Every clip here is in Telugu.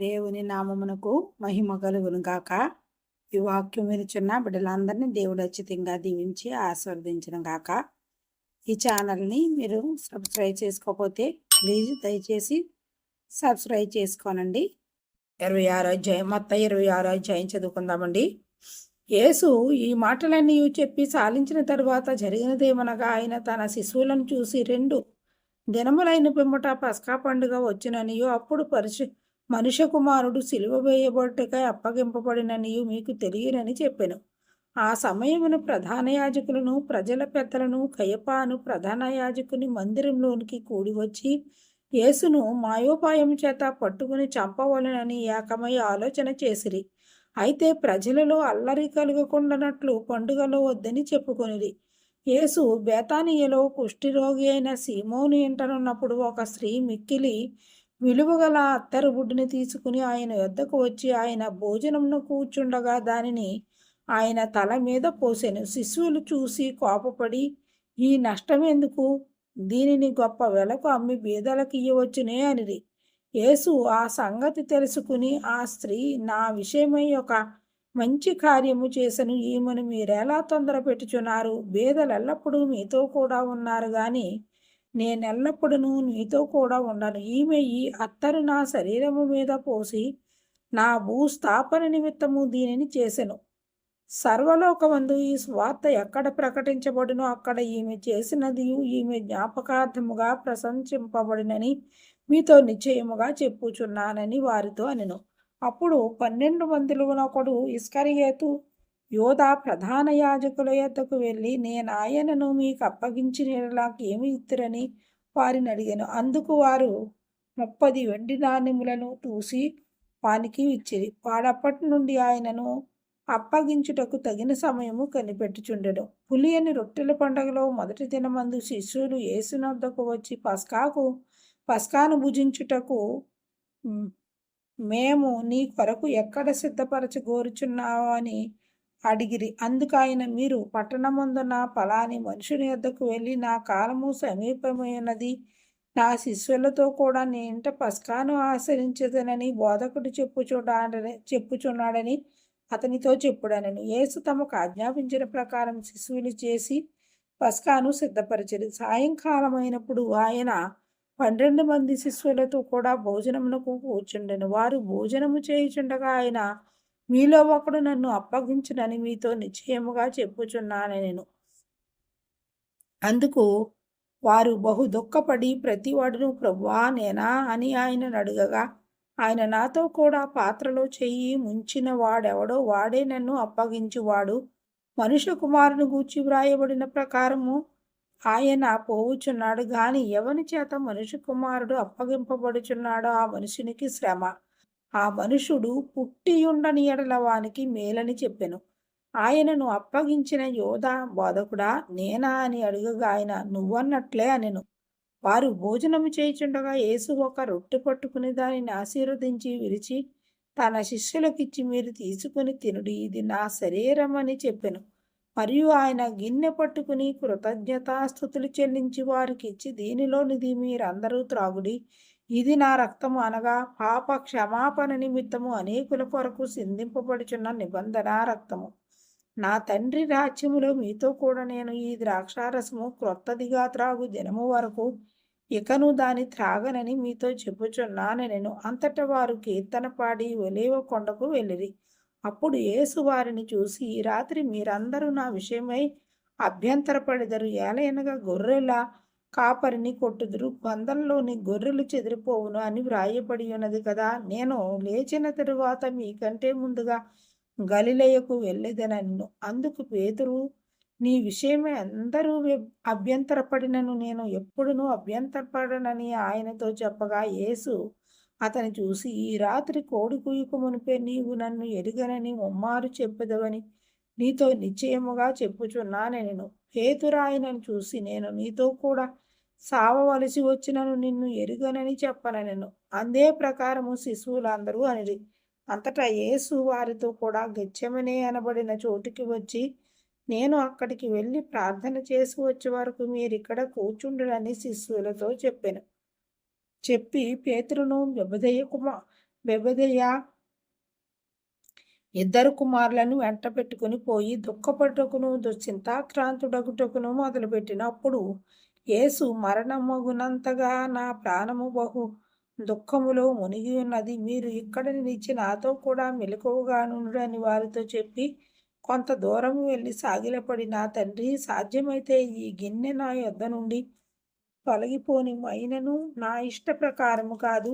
దేవుని నామమునకు మహిమ కలుగును గాక. ఈ వాక్యం వినుచున్న బిడ్డలందరినీ దేవుడు అచ్చితంగా దీవించి ఆస్వాదించిన గాక. ఈ ఛానల్ని మీరు సబ్స్క్రైబ్ చేసుకోకపోతే ప్లీజ్ దయచేసి సబ్స్క్రైబ్ చేసుకోనండి. ఇరవై ఆరో అధ్యాయం మొత్తం ఇరవై ఆరో అధ్యాయం చదువుకుందామండి. యేసు ఈ మాటలన్నీ చెప్పి సాలించిన తరువాత జరిగినదేమనగా ఆయన తన శిశువులను చూసి రెండు దినములైన పిమ్మట పస్కా పండుగ వచ్చిననియో అప్పుడు పరిశు మనుష్య కుమారుడు సిలువ వేయబట్టుకై అప్పగింపబడిననియు మీకు తెలియనని చెప్పాను. ఆ సమయమును ప్రధాన యాజకులను ప్రజల పెద్దలను కయపాను ప్రధాన యాజకుని మందిరంలోనికి కూడివచ్చి యేసును మాయోపాయం చేత పట్టుకుని చంపవలనని ఏకమై ఆలోచన చేసిరి. అయితే ప్రజలలో అల్లరి కలుగకుండానట్లు పండుగలో వద్దని చెప్పుకొనిది యేసు బేతానియలో కుష్ఠిరోగి అయిన సీమోని ఇంటనున్నప్పుడు ఒక స్త్రీ మిక్కిలి విలువగల అత్తరుబుడ్డిని తీసుకుని ఆయన వద్దకు వచ్చి ఆయన భోజనంను కూర్చుండగా దానిని ఆయన తల మీద పోసెను. శిశువులు చూసి కోపపడి ఈ నష్టం ఎందుకు దీనిని గొప్ప వెలకు అమ్మి బీదలకు ఇయ్యవచ్చునే అనిది యేసు ఆ సంగతి తెలుసుకుని ఆ స్త్రీ నా విషయమై ఒక మంచి కార్యము చేసను. ఈమెను మీరెలా తొందర పెట్టుచున్నారు బీదలు ఎల్లప్పుడూ మీతో కూడా ఉన్నారు కానీ నేనెల్లప్పుడూ నీతో కూడా ఉండను ఈమె ఈ అత్తరు నా శరీరము మీద పోసి నా భూస్థాపన నిమిత్తము దీనిని చేసెను. సర్వలోకమందు ఈ స్వార్థ ఎక్కడ ప్రకటించబడినో అక్కడ ఈమె చేసినది ఈమె జ్ఞాపకార్థముగా ప్రశంసింపబడినని మీతో నిశ్చయముగా చెప్పుచున్నానని వారితో అనెను. అప్పుడు పన్నెండు మందిలో ఒకడు ఇస్కరియేతు యోధ ప్రధాన యాజకుల యొద్దకు వెళ్ళి నేను ఆయనను మీకు అప్పగించినలాగా ఏమి ఇత్తురని వారిని అడిగాను. అందుకు వారు ముప్పది వెండి నాణ్యములను చూసి వానికి ఇచ్చిరి. వాడప్పటి నుండి ఆయనను అప్పగించుటకు తగిన సమయము కనిపెట్టుచుండెను. పులియని రొట్టెల పండగలో మొదటి దినమందు శిష్యులు యేసునొద్దకు వచ్చి పస్కాకు పస్కాను భుజించుటకు మేము నీ కొరకు ఎక్కడ సిద్ధపరచ గోరుచున్నావు అని అడిగిరి. అందుకు ఆయన మీరు పట్టణముందున పలాని మనుషుని వద్దకు వెళ్ళి నా కాలము సమీపమైనది నా శిష్యులతో కూడా నీ ఇంట పస్కాను ఆచరించదనని బోధకుడు చెప్పుచున్నాడని చెప్పుచున్నాడని అతనితో చెప్పుడనని. యేసు తమకు ఆజ్ఞాపించిన ప్రకారం శిశువులు చేసి పస్కాను సిద్ధపరిచరు. సాయంకాలం అయినప్పుడు ఆయన పన్నెండు మంది శిష్యులతో కూడా భోజనమునకు కూర్చుండెను. వారు భోజనము చేయుచుండగా ఆయన మీలో ఒకడు నన్ను అప్పగించునని మీతో నిశ్చయముగా చెప్పుచున్నాను నేను. అందుకు వారు బహు దుఃఖపడి ప్రతివాడును ప్రభువా నేనా? అని ఆయనను అడగగా ఆయన నాతో కూడా పాత్రలో చెయ్యి ముంచిన వాడెవడో వాడే నన్ను అప్పగించువాడు. మనుష్య కుమారుని గూర్చి వ్రాయబడిన ప్రకారము ఆయన పోవుచున్నాడు గాని ఎవని చేత మనుష్య కుమారుడు అప్పగింపబడుచున్నాడో ఆ మనుషునికి శ్రమ. ఆ మనుషుడు పుట్టియుండని ఎడల వానికి మేలని చెప్పెను. ఆయనను అప్పగించిన యోధ బోధకుడా నేనా అని అడుగగా ఆయన నువ్వన్నట్లే అనెను. వారు భోజనము చేయుచుండగా యేసు ఒక రొట్టె పట్టుకుని దానిని ఆశీర్వదించి విరిచి తన శిష్యులకిచ్చి మీరు తీసుకుని తినుడి ఇది నా శరీరం అని చెప్పెను. మరియు ఆయన గిన్నె పట్టుకుని కృతజ్ఞతాస్థుతులు చెల్లించి వారికి ఇచ్చి దీనిలోనిది మీరందరూ త్రాగుడి ఇది నా రక్తము అనగా పాప క్షమాపణ నిమిత్తము అనేకుల కొరకు సిందింపబడుచున్న నిబంధన రక్తము. నా తండ్రి రాజ్యములో మీతో కూడా నేను ఈ ద్రాక్షారసము క్రొత్తదిగా త్రాగు దినము వరకు ఇకను దాని త్రాగనని మీతో చెప్పుచున్నాను. నేను అంతటా వారు కీర్తన పాడి ఒలేవ కొండకు వెళ్ళిరి. అప్పుడు యేసు వారిని చూసి ఈ రాత్రి మీరందరూ నా విషయమై అభ్యంతరపడెదరు. ఏలైనగా గొర్రెల కాపరిని కొట్టుదురు. పందంలోని గొర్రెలు చెదిరిపోవును అని వ్రాయబడి ఉన్నది కదా. నేను లేచిన తరువాత మీకంటే ముందుగా గలిలయకు వెళ్ళేదనన్ను. అందుకు పేతురు నీ విషయమే అందరూ అభ్యంతరపడినను నేను ఎప్పుడునూ అభ్యంతరపడనని ఆయనతో చెప్పగా యేసు అతని చూసి ఈ రాత్రి కోడి కుయ్యకు మునిపే నీవు నన్ను ఎరుగనని ముమ్మారు చెప్పదవని నీతో నిశ్చయముగా చెప్పుచున్నాను నేను. పేతురాయనను చూసి నేను నీతో కూడా సావవలసి వచ్చినను నిన్ను ఎరుగనని చెప్పనను అందే ప్రకారము శిశువులందరూ అనిది అంతటా యేసు వారితో కూడా గచ్చమనే అనబడిన చోటుకి వచ్చి నేను అక్కడికి వెళ్ళి ప్రార్థన చేసి వచ్చే వరకు మీరు ఇక్కడ కూర్చుండడని శిశువులతో చెప్పాను. చెప్పి పేతురును వ్యభదయ కుమార్ బెబెదయ్య ఇద్దరు కుమారులను వెంట పెట్టుకుని పోయి దుఃఖపట్టుకును దుశ్చింతాక్రాంతుడగుటకును మొదలుపెట్టినప్పుడు యేసు మరణమగునంతగా నా ప్రాణము బహు దుఃఖములో మునిగి ఉన్నది. మీరు ఇక్కడ నిలిచి నాతో కూడా మెలకువగానుండని వారితో చెప్పి కొంత దూరం వెళ్ళి సాగిలపడి నా తండ్రి సాధ్యమైతే ఈ గిన్నె నా యొద్ద నుండి తొలగిపోని అయినను నా ఇష్ట ప్రకారము కాదు.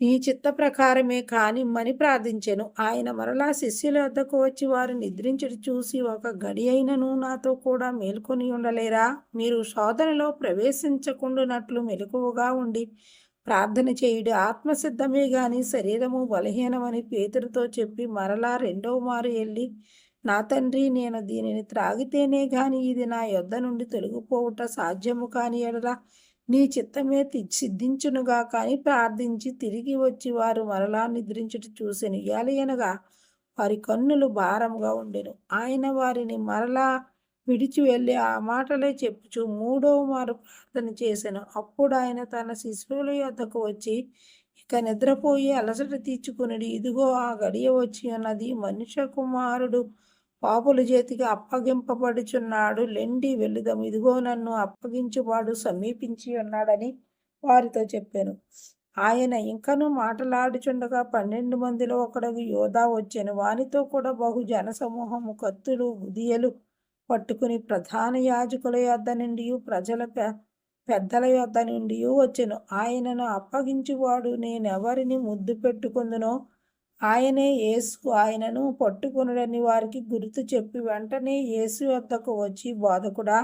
నీ చిత్త ప్రకారమే కానిమ్మని ప్రార్థించెను. ఆయన మరలా శిష్యుల వద్దకు వచ్చి వారు నిద్రించుడు చూసి ఒక గడి అయినను నాతో కూడా మేల్కొని ఉండలేరా? మీరు శోధనలో ప్రవేశించకుండానట్లు మెలకువగా ఉండి ప్రార్థన చేయుడు ఆత్మసిద్ధమే గాని శరీరము బలహీనమని పేతుడితో చెప్పి మరలా రెండవ మారు వెళ్ళి నా తండ్రి నేను దీనిని త్రాగితేనే గాని ఇది నా యొద్ద నుండి తొలగిపోవుట సాధ్యము కాని ఎడలా నీ చిత్తమే సిద్ధించునుగా కానీ ప్రార్థించి తిరిగి వచ్చి వారు మరలా నిద్రించుట చూసెను అనగా వారి కన్నులు భారంగా ఉండెను. ఆయన వారిని మరలా విడిచి వెళ్ళి ఆ మాటలే చెప్పుచు మూడవ మారు ప్రార్థన చేశాను అప్పుడు ఆయన తన శిశువుల యొద్దకు వచ్చి ఇక నిద్రపోయి అలసట తీర్చుకుని ఇదిగో ఆ గడియ వచ్చి అన్నది మనుష్య కుమారుడు పాపుల చేతికి అప్పగింపబడుచున్నాడు. లెండి వెళుదము ఇదిగో నన్ను అప్పగించువాడు సమీపించి ఉన్నాడని వారితో చెప్పాను. ఆయన ఇంకను మాటలాడుచుండగా పన్నెండు మందిలో ఒకడు యోధా వచ్చాను. వానితో కూడా బహు జనసమూహము కత్తులు ఉదియలు పట్టుకుని ప్రధాన యాజకుల యొద్ద నుండి ప్రజల పెద్దల యొద్ద నుండి వచ్చాను. ఆయనను అప్పగించువాడు నేనెవరిని ముద్దు పెట్టుకుందునో ఆయనే యేసు ఆయనను పట్టుకునడని వారికి గుర్తు చెప్పి వెంటనే యేసు వద్దకు వచ్చి బోధకుడా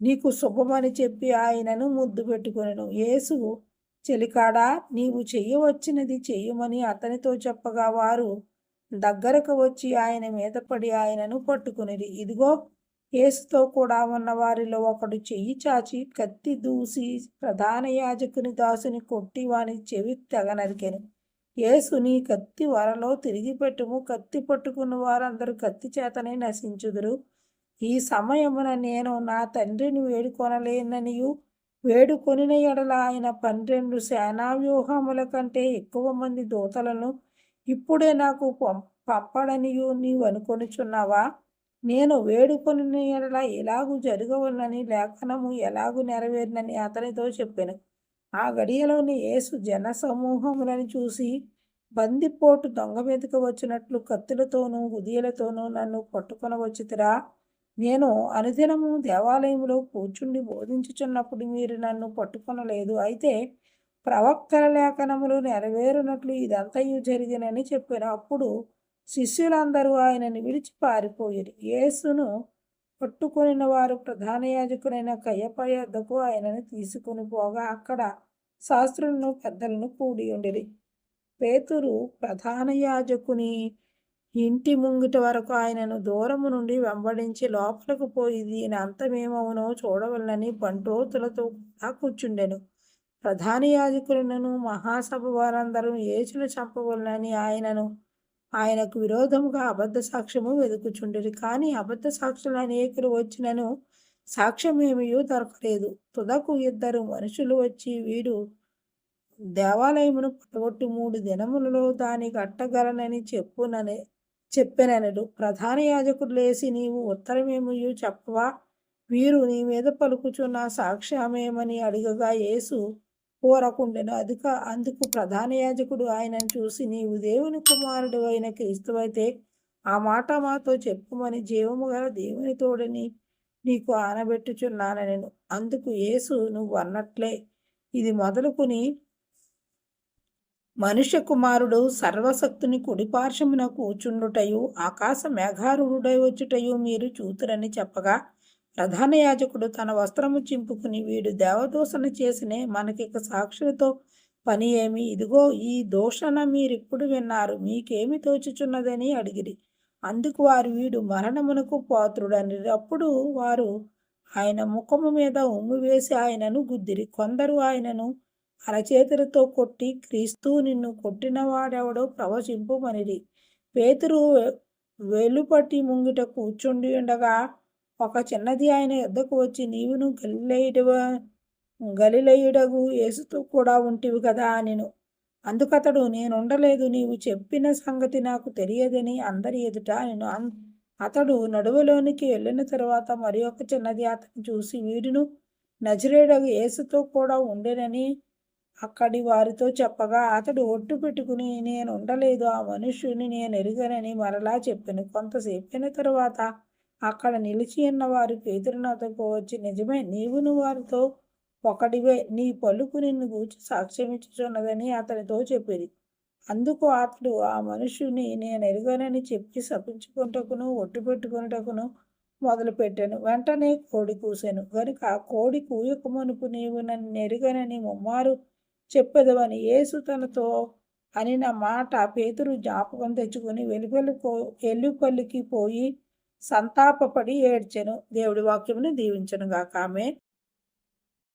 నీకు శుభమని చెప్పి ఆయనను ముద్దు పెట్టుకునను. యేసు చెలికాడా? నీవు చెయ్యవచ్చినది చెయ్యమని అతనితో చెప్పగా వారు దగ్గరకు వచ్చి ఆయన మీద పడి ఆయనను పట్టుకునిది ఇదిగో యేసుతో కూడా ఉన్న వారిలో ఒకడు చెయ్యి చాచి కత్తి దూసి ప్రధాన యాజకుని దాసుని కొట్టి వాని చెవి తెగ నరికెను. యేసుని కత్తి వరలో తిరిగి పెట్టుము. కత్తి పట్టుకున్న వారందరూ కత్తి చేతనే నశించుదురు. ఈ సమయమున నేను నా తండ్రిని వేడుకొనలేననియు వేడుకొనిన ఎడల ఆయన పన్నెండు సేనావ్యూహముల కంటే ఎక్కువ మంది దూతలను ఇప్పుడే నాకు పంపడనియు నీవు అనుకొనిచున్నావా? నేను వేడుకొని ఎడల ఎలాగూ జరగవలనని లేఖనము ఎలాగూ నెరవేరినని అతనితో చెప్పాను. ఆ గడియలోని యేసు జన సమూహములని చూసి బందిపోటు దొంగ మీదకి వచ్చినట్లు కత్తులతోనూ హుదియలతోనూ నన్ను పట్టుకొనవచ్చుతిరా? నేను అనుదినము దేవాలయంలో కూర్చుండి బోధించుచున్నప్పుడు మీరు నన్ను పట్టుకొనలేదు. అయితే ప్రవక్తల లేఖనములు నెరవేరునట్లు ఇదంతయు జరిగినని చెప్పిన అప్పుడు శిష్యులందరూ ఆయనని విడిచి పారిపోయారు. యేసును పట్టుకొనిన వారు ప్రధాన యాజకుడైన కయ్యప యొద్దకు ఆయనను తీసుకుని పోగా అక్కడ శాస్త్రులను పెద్దలను కూడి ఉండేది. పేతురు ప్రధాన యాజకుని ఇంటి ముంగిట వరకు ఆయనను దూరము నుండి వెంబడించి లోపలకు పోయి దీని అంతమేమవునో చూడవలనని బంటోతులతో కూడా కూర్చుండెను. ప్రధాన యాజకులను మహాసభ వారందరూ ఏచులు చంపవలనని ఆయనను ఆయనకు విరోధముగా అబద్ధ సాక్ష్యము వెతుకుచుండేది కానీ అబద్ధ సాక్షులు అనేకులు వచ్చినను సాక్ష్యమేమియూ దొరకలేదు. తుదకు ఇద్దరు మనుషులు వచ్చి వీడు దేవాలయమును పట్టగొట్టి మూడు దినములలో దాని కట్టగలనని చెప్పునని చెప్పిననడు. ప్రధాన యాజకుడు లేచి నీవు ఉత్తరమేమయు చెప్పవా? వీరు నీ మీద పలుకుచున్న సాక్ష్యమేమని అడిగగా యేసు కోరకుండెను. అధిక అందుకు ప్రధాన యాజకుడు ఆయనను చూసి నీవు దేవుని కుమారుడు అయిన క్రీస్తువైతే ఆ మాట మాతో చెప్పుమని జీవము గల దేవుని తోడని నీకు ఆనబెట్టుచున్నానను. అందుకు యేసు నువ్వు అన్నట్లే ఇది మొదలుకుని మనుష్య కుమారుడు సర్వశక్తుని కుడిపార్శ్వమున కూర్చుండుటయు ఆకాశ మేఘారుడై వచ్చుటయు మీరు చూతురని చెప్పగా ప్రధాన యాజకుడు తన వస్త్రము చింపుకుని వీడు దేవదూషణ చేసినే మనకిక సాక్షులతో పని ఏమి? ఇదిగో ఈ దూషణ మీరిప్పుడు విన్నారు మీకేమి తోచుచున్నదని అడిగిరి. అందుకు వారు వీడు మరణమునకు పాత్రుడని అప్పుడు వారు ఆయన ముఖము మీద ఉమ్ము వేసి ఆయనను గుద్దిరి. కొందరు ఆయనను అరచేతులతో కొట్టి క్రీస్తు నిన్ను కొట్టినవాడెవడో ప్రవచింపుమనిది. పేతురు వెలుపట్టి ముంగిట కూర్చుండి ఉండగా ఒక చిన్నది ఆయన ఎద్దకు వచ్చి నీవును గలిలయుడవ గలిలయుడగు యేసుతో కూడా ఉంటివి కదా నేను అందుకతడు నేనుండలేదు నీవు చెప్పిన సంగతి నాకు తెలియదని అందరి ఎదుట నేను అతడు నడువులోనికి వెళ్ళిన తర్వాత మరి ఒక చిన్నది అతను చూసి వీడును నజరేడగు యేసుతో కూడా ఉండేనని అక్కడి వారితో చెప్పగా అతడు ఒట్టు పెట్టుకుని నేను ఉండలేదు ఆ మనుష్యుని నేను ఎరుగనని మరలా చెప్పాను. కొంతసేపైన తరువాత అక్కడ నిలిచి ఉన్న వారు పేతురునాథకు వచ్చి నిజమే నీవును వారితో ఒకడివే నీ పలుకు నిన్ను గూర్చి సాక్ష్యమిచ్చుచున్నదని అతనితో చెప్పేది. అందుకు అతడు ఆ మనుషుని నేను ఎరుగనని చెప్పి శపించుకుంటకును ఒట్టు పెట్టుకున్నటకును మొదలుపెట్టాను. వెంటనే కోడి కూసాను కనుక కోడి కూయకమునుపు నీవు నన్ను ఎరుగనని ముమ్మారు చెప్పదవని యేసు తనతో అని నా మాట పేతురు జ్ఞాపకం తెచ్చుకుని వెలుపలికో ఎల్లుపల్లికి పోయి సంతాపపడి ఏడ్చెను. దేవుడి వాక్యమును దీవించను గాక ఆమె